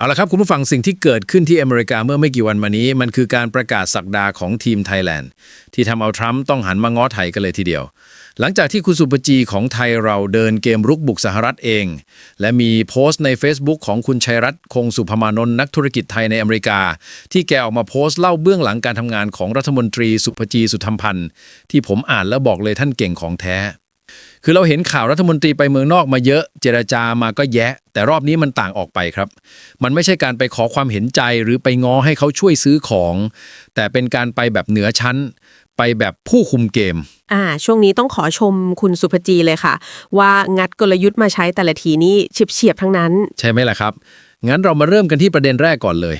เอาละครับ คุณผู้ฟังสิ่งที่เกิดขึ้นที่อเมริกาเมื่อไม่กี่วันมานี้ มันคือการประกาศสักดาของทีมไทยแลนด์ ที่ทำเอาทรัมป์ต้องหันมาง้อไทยกันเลยทีเดียว หลังจากที่คุณสุปจีของไทยเราเดินเกมรุกบุกสหรัฐเอง และมีโพสต์ใน Facebook ของคุณชัยรัตน์คงสุภมานนท์นักธุรกิจไทยในอเมริกา ที่แกออกมาโพสต์เล่าเบื้องหลังการทำงานของรัฐมนตรีสุภจีสุธรรมพันธ์ที่ผมอ่านแล้วบอกเลยท่านเก่งของแท้ คือเราเห็นข่าวรัฐมนตรีไปเมืองนอกมาเยอะเจรจามาก็แยะ แต่รอบนี้มันต่างออกไปครับ มันไม่ใช่การไปขอความเห็นใจหรือไปง้อให้เขาช่วยซื้อของ แต่เป็นการไปแบบเหนือชั้น ไปแบบผู้คุมเกมอ่าช่วงนี้ต้องขอชมคุณสุภจีเลยค่ะ ว่างัดกลยุทธ์มาใช้แต่ละทีนี่เฉียบๆทั้งนั้น ใช่ไหมล่ะครับ งั้นเรามาเริ่มกันที่ประเด็นแรกก่อนเลย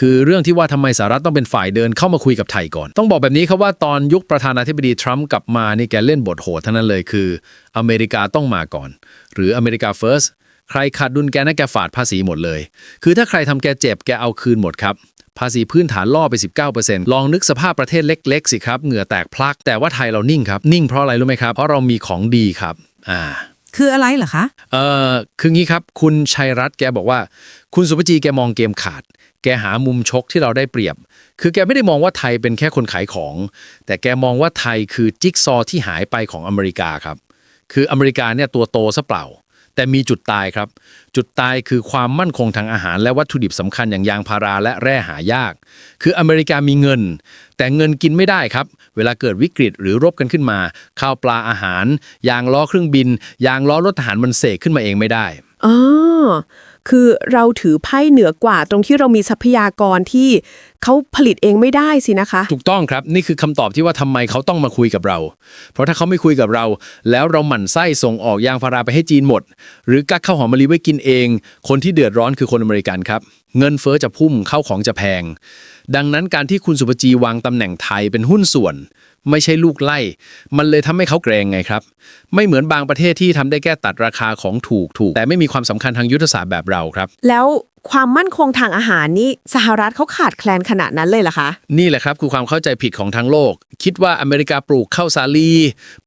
คือเรื่องที่ว่าทำไมสหรัฐต้องเป็นฝ่ายเดินเข้ามาคุยกับไทยก่อน ต้องบอกแบบนี้ครับว่าตอนยุคประธานาธิบดีทรัมป์กลับมานี่แกเล่นบทโหดทั้งนั้นเลยคือ อเมริกาต้องมาก่อน หรืออเมริกาเฟิร์สใครขาดดุลแกนะแกฝาดภาษีหมดเลย คือถ้าใครทำแกเจ็บแกเอาคืนหมดครับภาษีพื้นฐานล่อไป 19%ลองนึกสภาพประเทศเล็ก ๆ สิครับ เหงื่อแตกพลัก แต่ว่าไทยเรานิ่งครับ นิ่งเพราะอะไรรู้ไหมครับ เพราะเรามีของดีครับ อ่า คืออะไรเหรอคะ เอ่อ คืองี้ครับ คุณชัยรัตน์แกบอกว่า คุณสุภจีแกมองเกมขาด แกหามุมชกที่เราได้เปรียบ คือแกไม่ได้มองว่าไทยเป็นแค่คนขายของ แต่แกมองว่าไทยคือจิ๊กซอที่หายไปของอเมริกาครับ คืออเมริกาเนี่ยตัวโตซะเปล่า แต่มีจุดตายครับ จุดตายคือความมั่นคงทางอาหารและวัตถุดิบสำคัญอย่างยางพาราและแร่หายาก คืออเมริกามีเงิน แต่เงินกินไม่ได้ครับ เวลาเกิดวิกฤตหรือรบกันขึ้นมา ข้าวปลาอาหาร ยางล้อเครื่องบิน ยางล้อรถทหารมันเสกขึ้นมาเองไม่ได้อ๋อ คือเราถือไพ่เหนือกว่า ตรงที่เรามีทรัพยากรที่เขาผลิตเองไม่ได้สินะคะ ถูกต้องครับนี่คือคำตอบที่ว่าทำไมเขาต้องมาคุยกับเรา เพราะถ้าเขาไม่คุยกับเรา แล้วเราหมั่นไส้ส่งออกยางพาราไปให้จีนหมด หรือกักข้าวหอมมะลิไว้กินเอง คนที่เดือดร้อนคือคนอเมริกันครับ เงินเฟอ้อจะพุ่มเข้าวของจะแพง ดังนั้นการที่คุณสุปจีวางตำแหน่งไทยเป็นหุ้นส่วน ไม่ใช่ลูกไล่ มันเลยทำให้เขาเกรงไงครับ ไม่เหมือนบางประเทศที่ทำได้แค่ตัดราคาของถูกถูก แต่ไม่มีความสำคัญทางยุทธศาสตร์แบบเราครับ แล้วความมั่นคงทางอาหารนี่สหรัฐเขาขาดแคลนขนาดนั้นเลยเหรอคะ นี่แหละครับคือความเข้าใจผิดของทั้งโลก คิดว่าอเมริกาปลูกข้าวสาลี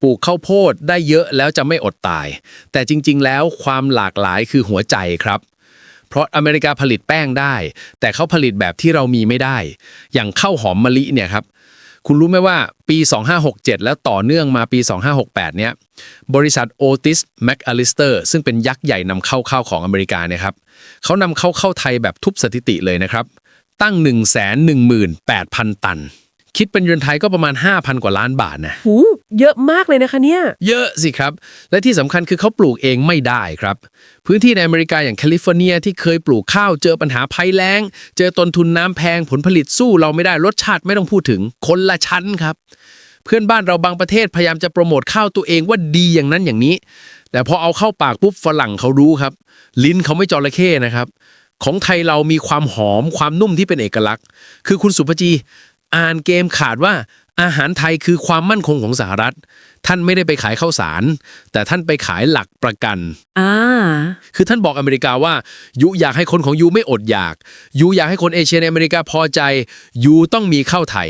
ปลูกข้าวโพดได้เยอะแล้วจะไม่อดตาย แต่จริง ๆ แล้วความหลากหลายคือหัวใจครับ เพราะอเมริกาผลิตแป้งได้ แต่เขาผลิตแบบที่เรามีไม่ได้ อย่างข้าวหอมมะลิเนี่ยครับคุณรู้ไหมว่าปี 2567 แล้วต่อเนื่องมาปี 2568 เนี่ย บริษัท Otis McAllister ซึ่งเป็นยักษ์ใหญ่นำเข้าข้าวของอเมริกาเนี่ยครับเขานำเข้าเข้าไทยแบบทุบสถิติเลยนะครับ ตั้ง 118,000 ตัน คิดเป็นเงินไทยก็ประมาณ 5,000 กว่าล้านบาทนะหูเยอะมากเลยนะคะเนี่ย เยอะสิครับ และที่สำคัญคือเขาปลูกเองไม่ได้ครับ พื้นที่ในอเมริกาอย่างแคลิฟอร์เนียที่เคยปลูกข้าวเจอปัญหาภัยแล้ง เจอต้นทุนน้ำแพงผลผลิตสู้เราไม่ได้รสชาติไม่ต้องพูดถึงคนละชั้นครับ เพื่อนบ้านเราบางประเทศพยายามจะโปรโมทข้าวตัวเองว่าดีอย่างนั้นอย่างนี้ แต่พอเอาเข้าปากปุ๊บฝรั่งเขารู้ครับ ลิ้นเขาไม่จระเข้นะครับของไทยเรามีความหอมความนุ่มที่เป็นเอกลักษณ์ คือคุณสุภจี อ่านเกมขาดว่าอาหารไทยคือความมั่นคงของสหรัฐ ท่านไม่ได้ไปขายข้าวสาร แต่ท่านไปขายหลักประกัน อ่า คือท่านบอกอเมริกาว่า ยูอยากให้คนของยูไม่อดอยาก ยูอยากให้คนเอเชียในอเมริกาพอใจ ยูต้องมีข้าวไทย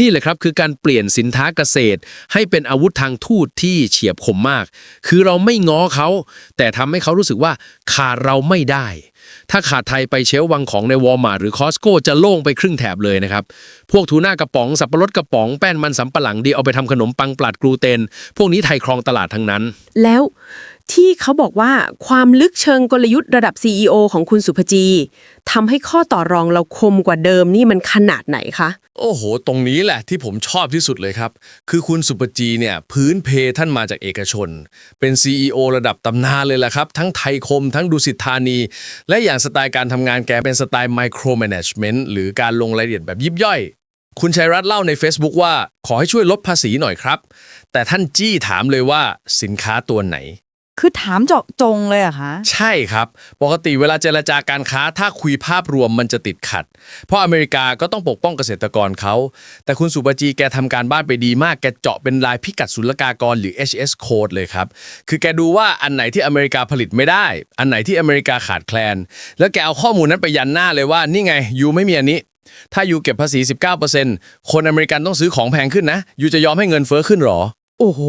นี่แหละครับคือการเปลี่ยนสินค้าเกษตร ให้เป็นอาวุธทางทูตที่เฉียบคมมาก คือเราไม่ง้อเขา แต่ทำให้เขารู้สึกว่าขาดเราไม่ได้ ถ้าขาดไทยไปเชลวังของในวอลมาร์หรือคอสโก้จะโล่งไปครึ่งแถบเลยนะครับ พวกทูน่ากระป๋อง สับปะรดกระป๋อง แป้นมันสำปะหลังดีเอาไปทำขนมปังปลัดกลูเตน พวกนี้ไทยครองตลาดทั้งนั้น แล้ว ที่เขาบอกว่าความลึกเชิงกลยุทธ์ระดับ CEO ของคุณสุภจีทำให้ข้อต่อรองเราคมกว่าเดิมนี่มันขนาดไหนคะ โอ้โห ตรงนี้แหละที่ผมชอบที่สุดเลยครับ คือคุณสุปจีเนี่ยพื้นเพท่านมาจากเอกชน เป็น CEO ระดับตำนานเลยแหละครับ ทั้งไทยคม ทั้งดุสิตธานี และอย่างสไตล์การทำงานแกเป็นสไตล์ micro management หรือการลงรายละเอียดแบบยิบย่อย คุณชัยรัตน์เล่าใน Facebook ว่าขอให้ช่วยลดภาษีหน่อยครับ แต่ท่านจี้ถามเลยว่าสินค้าตัวไหน คือถามเจาะจงเลยเหรอะคะ ใช่ครับ ปกติเวลาเจรจาการค้า ถ้าคุยภาพรวมมันจะติดขัด เพราะอเมริกาก็ต้องปกป้องเกษตรกรเขา แต่คุณสุปจีแกทำการบ้านไปดีมาก แกเจาะเป็นลายพิกัดศุลกากรหรือ HS code เลยครับ คือแกดูว่าอันไหนที่อเมริกาผลิตไม่ได้ อันไหนที่อเมริกาขาดแคลน แล้วแกเอาข้อมูลนั้นไปยันหน้าเลยว่านี่ไงยูไม่มีอันนี้ ถ้ายูเก็บภาษี 19%คนอเมริกันต้องซื้อของแพงขึ้นนะยูจะยอมให้เงินเฟ้อขึ้นหรอ โอ้โห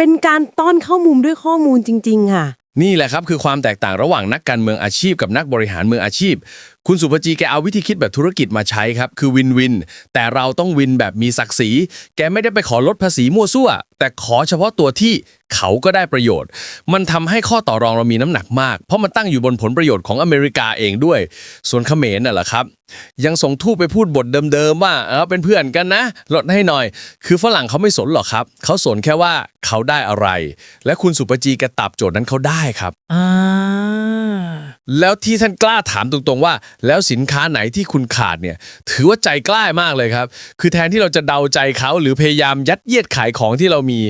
เป็นการต้อนเข้ามุมด้วยข้อมูลจริง ๆ ค่ะ นี่แหละครับคือความแตกต่างระหว่างนักการเมืองอาชีพกับนักบริหารมืออาชีพ คุณสุภจีแกเอาวิธีคิดแบบธุรกิจมาใช้ครับ คือวินวิน แต่เราต้องวินแบบมีศักดิ์ศรี แกไม่ได้ไปขอลดภาษีมั่วซั่ว แต่ขอเฉพาะตัวที่ เขาก็ได้ประโยชน์ มันทำให้ข้อต่อรองเรามีน้ำหนักมาก เพราะมันตั้งอยู่บนผลประโยชน์ของอเมริกาเองด้วย ส่วนเขมรน่ะแหละครับ ยังส่งทูตไปพูดบทเดิมๆว่าเออเป็นเพื่อนกันนะลดให้หน่อย คือฝรั่งเขาไม่สนหรอกครับ เขาสนแค่ว่าเขาได้อะไร และคุณสุปจีกระตับโจทย์นั้นเขาได้ครับอ่า แล้วที่ท่านกล้าถามตรงๆว่า แล้วสินค้าไหนที่คุณขาดเนี่ย ถือว่าใจกล้ามากเลยครับ คือแทนที่เราจะเดาใจเขาหรือพยายามยัดเยียดขายของที่เรามี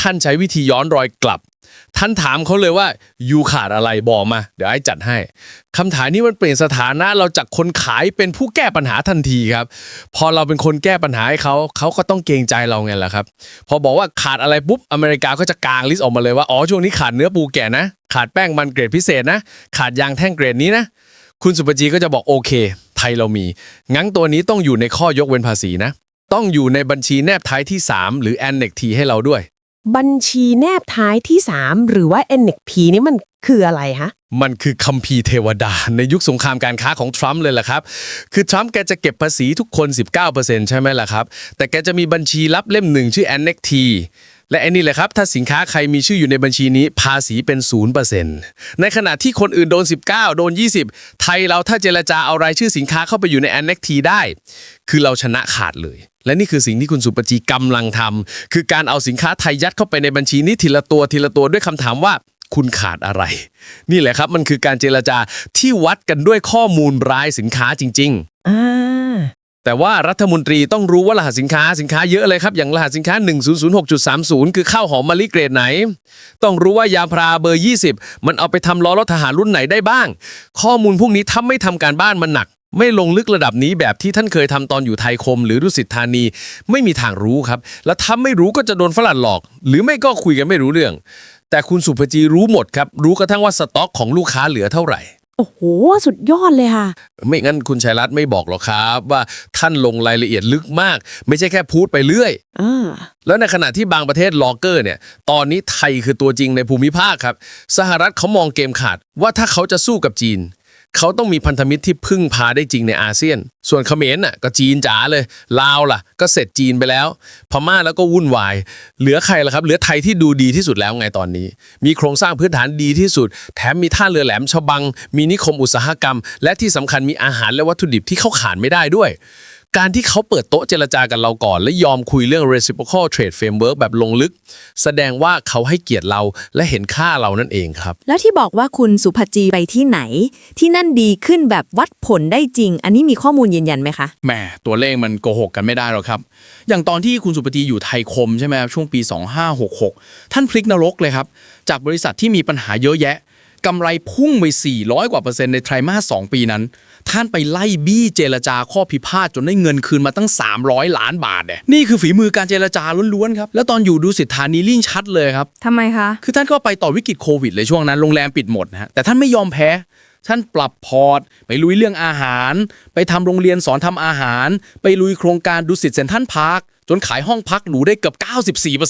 ท่านใช้วิธีย้อนรอยกลับ ท่านถามเขาเลยว่ายูขาดอะไรบอกมา เดี๋ยวไอ้จัดให้คำถามนี้มันเปลี่ยนสถานะเราจากคนขายเป็นผู้แก้ปัญหาทันทีครับ พอเราเป็นคนแก้ปัญหาให้เขาเขาก็ต้องเกรงใจเราไงล่ะครับ พอบอกว่าขาดอะไรปุ๊บอเมริกาก็จะกางลิสต์ออกมาเลยว่าอ๋อช่วงนี้ขาดเนื้อปูแก่นะ ขาดแป้งมันเกรดพิเศษนะ ขาดยางแท่งเกรดนี้นะ คุณสุปจีก็จะบอกโอเค ไทยเรามี งั้นตัวนี้ต้องอยู่ในข้อยกเว้นภาษีนะ ต้องอยู่ในบัญชีแนบท้ายที่ 3 หรือ Annex T ให้เราด้วย บัญชีแนบท้ายที่ 3 หรือว่า NXP นี่มันคืออะไรฮะ มันคือคัมภีร์เทวดา ในยุคสงครามการค้าของทรัมป์เลยแหละครับ คือทรัมป์แกจะเก็บภาษีทุกคน 19%ใช่ไหมล่ะครับ แต่แกจะมีบัญชีลับเล่มหนึ่งชื่อ Annex T และไอ้นี่แหละครับ ถ้าสินค้าใครมีชื่ออยู่ในบัญชีนี้ภาษีเป็น 0%ในขณะที่คนอื่นโดน 19 โดน 20 ไทยเราถ้าเจรจาเอารายชื่อสินค้าเข้าไปอยู่ใน Annex T ได้ คือเราชนะขาดเลย และนี่คือสิ่งที่คุณสุปจีกำลังทำคือการเอาสินค้าไทยยัดเข้าไปในบัญชีนี้ทีละตัวทีละตัวด้วยคำถามว่าคุณขาดอะไร นี่แหละครับมันคือการเจรจาที่วัดกันด้วยข้อมูลรายสินค้าจริงอ่าๆ แต่ว่ารัฐมนตรีต้องรู้ว่ารหัสสินค้าสินค้าเยอะเลยครับ อย่างรหัสสินค้า 1006.30 คือข้าวหอมมะลิเกรดไหน ต้องรู้ว่ายาพาราเบอร์ 20 มันเอาไปทำล้อรถทหารรุ่นไหนได้บ้าง ข้อมูลพวกนี้ถ้าไม่ทำการบ้านมันหนัก ไม่ลงลึกระดับนี้แบบที่ท่านเคยทำตอนอยู่ไทยคม หรือดุสิตธานี ไม่มีทางรู้ครับ แล้วถ้าไม่รู้ก็จะโดนฝรั่งหลอก หรือไม่ก็คุยกันไม่รู้เรื่อง แต่คุณสุภจีรู้หมดครับรู้กระทั่งว่าสต็อกของลูกค้าเหลือเท่าไหร่ โอ้โห สุดยอดเลยค่ะ ไม่งั้นคุณชัยรัตน์ไม่บอกหรอกครับ ว่าท่านลงรายละเอียดลึกมาก ไม่ใช่แค่พูดไปเรื่อย อ่า แล้วในขณะที่บางประเทศลอเกอร์เนี่ย ตอนนี้ไทยคือตัวจริงในภูมิภาคครับ สหรัฐเขามองเกมขาดว่าถ้าเขาจะสู้กับจีน เขาต้องมีพันธมิตรที่พึ่งพาได้จริงในอาเซียน ส่วนเขมรน่ะก็จีนจ๋าเลย ลาวล่ะ ก็เสร็จจีนไปแล้ว พม่าแล้วก็วุ่นวาย เหลือใครล่ะครับ เหลือไทยที่ดูดีที่สุดแล้วไงตอนนี้ มีโครงสร้างพื้นฐานดีที่สุด แถมมีท่าเรือแหลมฉบัง มีนิคมอุตสาหกรรม และที่สำคัญมีอาหารและวัตถุดิบที่เขาขาดไม่ได้ด้วย การที่เขาเปิดโต๊ะเจรจากันเราก่อน และยอมคุยเรื่อง reciprocal trade framework แบบลงลึก แสดงว่าเขาให้เกียรติเราและเห็นค่าเรานั่นเองครับ แล้วที่บอกว่าคุณสุภจีไปที่ไหน ที่นั่นดีขึ้นแบบวัดผลได้จริง อันนี้มีข้อมูลยืนยันไหมคะ แหมตัวเลขมันโกหกกันไม่ได้หรอกครับ อย่างตอนที่คุณสุปฏิอยู่ไทยคมใช่ไหมครับช่วงปี 2566 ท่านพลิกนรกเลยครับ จากบริษัทที่มีปัญหาเยอะแยะ กำไรพุ่งไป 400 กว่าเปอร์เซ็นต์ในไตรมาส 2 ปีนั้น ท่านไปไล่บี้เจรจาข้อพิพาทจนได้เงินคืนมาตั้ง 300 ล้านบาทเนี่ยนี่คือฝีมือการเจรจาล้วนๆครับ แล้วตอนอยู่ดูสิทธานีลิ่งชัดเลยครับทำไมคะ คือท่านก็ไปต่อวิกฤตโควิดเลยช่วงนั้นโรงแรมปิดหมดนะฮะแต่ท่านไม่ยอมแพ้ท่านปรับพอร์ต ไปลุยเรื่องอาหาร ไปทำโรงเรียนสอนทำอาหาร ไปลุยโครงการดูสิตเซนทันพาร์คจนขายห้องพักหรูได้เกือบ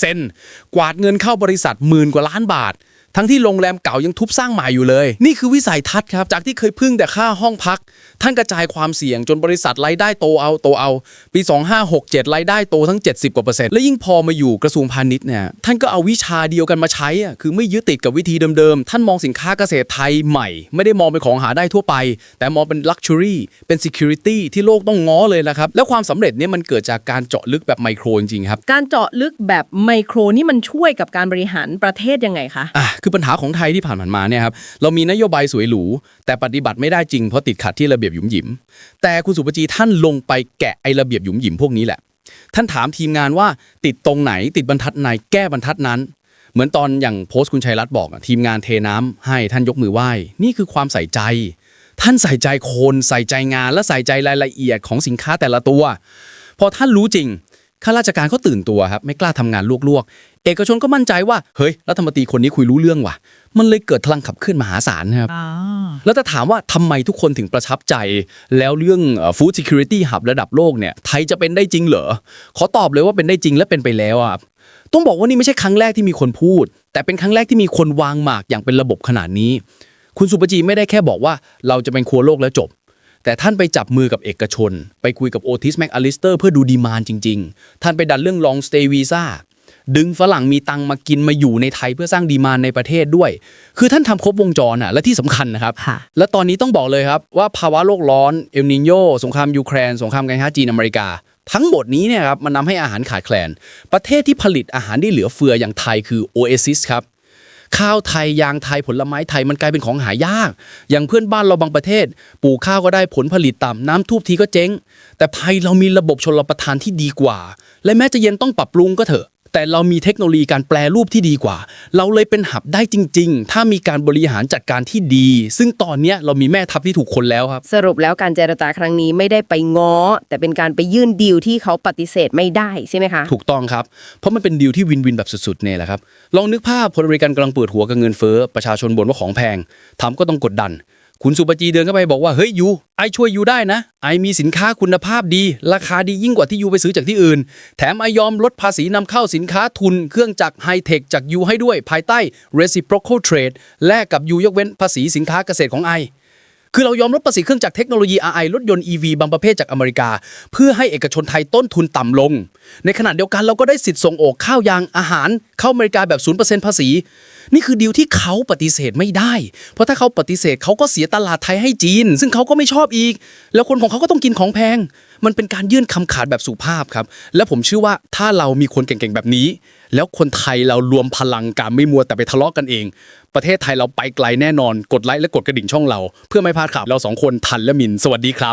94%กวาดเงินเข้าบริษัทหมื่นกว่าล้านบาท ทั้งที่โรงแรมเก่ายังทุบสร้างใหม่อยู่เลย นี่คือวิสัยทัศน์ครับ จากที่เคยพึ่งแต่ค่าห้องพัก ท่านกระจายความเสี่ยงจนบริษัทรายได้โตเอาโตเอา ปี 2567รายได้โตทั้ง 70กว่าเปอร์เซ็นต์และยิ่งพอมาอยู่กระทรวงพาณิชย์เนี่ยท่านก็เอาวิชาเดียวกันมาใช้อะคือไม่ยึดติดกับวิธีเดิมๆ ท่านมองสินค้าเกษตรไทยใหม่ ไม่ได้มองเป็นของหาได้ทั่วไป แต่มองเป็น luxury เป็น security ที่โลกต้องง้อเลยนะครับแล้วความสำเร็จเนี่ยมันเกิดจากการเจาะลึกแบบไมโครจริงๆครับการเจาะลึกแบบไมโครนี่มันช่วยกับการบริหารประเทศยังไงคะอะคือปัญหาของไทยที่ผ่านมาเนี่ยครับเรามีนโยบายสวยหรูแต่ปฏิบัติไม่ได้จริงเพราะติดขัดที่ระเบียบหยุมหยิม แต่คุณสุปจีท่านลงไปแกะไอ้ระเบียบหยุมหยิมพวกนี้แหละ ท่านถามทีมงานว่าติดตรงไหนติดบรรทัดไหนแก้บรรทัดนั้น เหมือนตอนอย่างโพสต์คุณชัยรัตน์บอกทีมงานเทน้ำให้ท่านยกมือไหว้นี่คือความใส่ใจ ท่านใส่ใจคนใส่ใจงานและใส่ใจรายละเอียดของสินค้าแต่ละตัว พอท่านรู้จริง ข้าราชการเขาตื่นตัวครับไม่กล้าทำงานลวกๆ เอกชนก็มั่นใจว่าเฮ้ยรัฐมนตรีคนนี้คุยรู้เรื่องว่ะ มันเลยเกิดพลังขับเคลื่อนมหาศาลนะครับอ่าแล้วถ้าถามว่าทำไมทุกคนถึงประทับใจ แล้วเรื่องเอ่อ food security hub ระดับโลกเนี่ยไทยจะเป็นได้จริงเหรอขอตอบเลยว่าเป็นได้จริงและเป็นไปแล้วอะต้องบอกว่านี่ไม่ใช่ครั้งแรกที่มีคนพูด แต่เป็นครั้งแรกที่มีคนวางหมากอย่างเป็นระบบขนาดนี้ คุณสุปจีไม่ได้แค่บอกว่าเราจะเป็นครัวโลกแล้วจบ แต่ท่านไปจับมือกับเอกชน ไปคุยกับโอทิสแม c อลิสเตอร์เพื่อดูดีมานจริง ๆ ท่านไปดันเรื่อง long stay visa ดึงฝรั่งมีตังค์มากินมาอยู่ในไทยเพื่อสร้างดีมานในประเทศด้วย คือท่านทำครบวงจรอะและที่สำคัญนะครับค่ะและตอนนี้ต้องบอกเลยครับว่าภาวะโลกร้อนเอลนิโยสงครามยูเครน สงครามการค้าจีนอเมริกา ทั้งหมดนี้เนี่ยครับมันนำให้อาหารขาดแคลน ประเทศที่ผลิตอาหารได้เหลือเฟืออย่างไทยคือ Oasis ครับ ข้าวไทยยางไทยผลไม้ไทยมันกลายเป็นของหายาก อย่างเพื่อนบ้านเราบางประเทศ ปลูกข้าวก็ได้ผลผลิตต่ำน้ำทูบทีก็เจ๊ง แต่ไทยเรามีระบบชลประทานที่ดีกว่า และแม้จะเย็นต้องปรับปรุงก็เถอะ แต่เรามีเทคโนโลยีการแปลรูปที่ดีกว่า เราเลยเป็นหับได้จริง ๆ ถ้ามีการบริหารจัดการที่ดี ซึ่งตอนเนี้ยเรามีแม่ทัพที่ถูกคนแล้วครับ สรุปแล้วการเจรจาครั้งนี้ไม่ได้ไปง้อ แต่เป็นการไปยื่นดีลที่เขาปฏิเสธไม่ได้ใช่ไหมคะ ถูกต้องครับ เพราะมันเป็นดีลที่วินวินแบบสุดๆเนี่ยแหละครับ ลองนึกภาพพลบริการกำลังเปิดหัวกับเงินเฟ้อประชาชนบ่นว่าของแพงทำก็ต้องกดดัน คุณสุปจีเดินเข้าไปบอกว่าเฮ้ยยูไอช่วยยูได้นะ ไอมีสินค้าคุณภาพดี ราคาดียิ่งกว่าที่ยูไปซื้อจากที่อื่น แถมไอยอมลดภาษีนำเข้าสินค้าทุน เครื่องจักรไฮเทคจากยูให้ด้วยภายใต้ reciprocal trade แลกกับยูยกเว้นภาษีสินค้าเกษตรของไอ คือเรายอมลดภาษีเครื่องจักรเทคโนโลยี RI รถยนต์ EV บางประเภทจากอเมริกา เพื่อให้เอกชนไทยต้นทุนต่ำลง ในขณะเดียวกันเราก็ได้สิทธิ์ส่งออกข้าวยางอาหาร เข้าอเมริกาแบบ 0%ภาษี นี่คือดีลที่เขาปฏิเสธไม่ได้ เพราะถ้าเขาปฏิเสธเขาก็เสียตลาดไทยให้จีน ซึ่งเขาก็ไม่ชอบอีก แล้วคนของเขาก็ต้องกินของแพง มันเป็นการยื่นคำขาดแบบสุภาพครับ และผมเชื่อว่าถ้าเรามีคนเก่งๆแบบนี้ แล้วคนไทยเรารวมพลังการไม่มัวแต่ไปทะเลาะกันเอง ประเทศไทยเราไปไกลแน่นอนกดไลค์และกดกระดิ่งช่องเรา เพื่อไม่พลาดข่าวเราสองคนทันและมิน สวัสดีครับ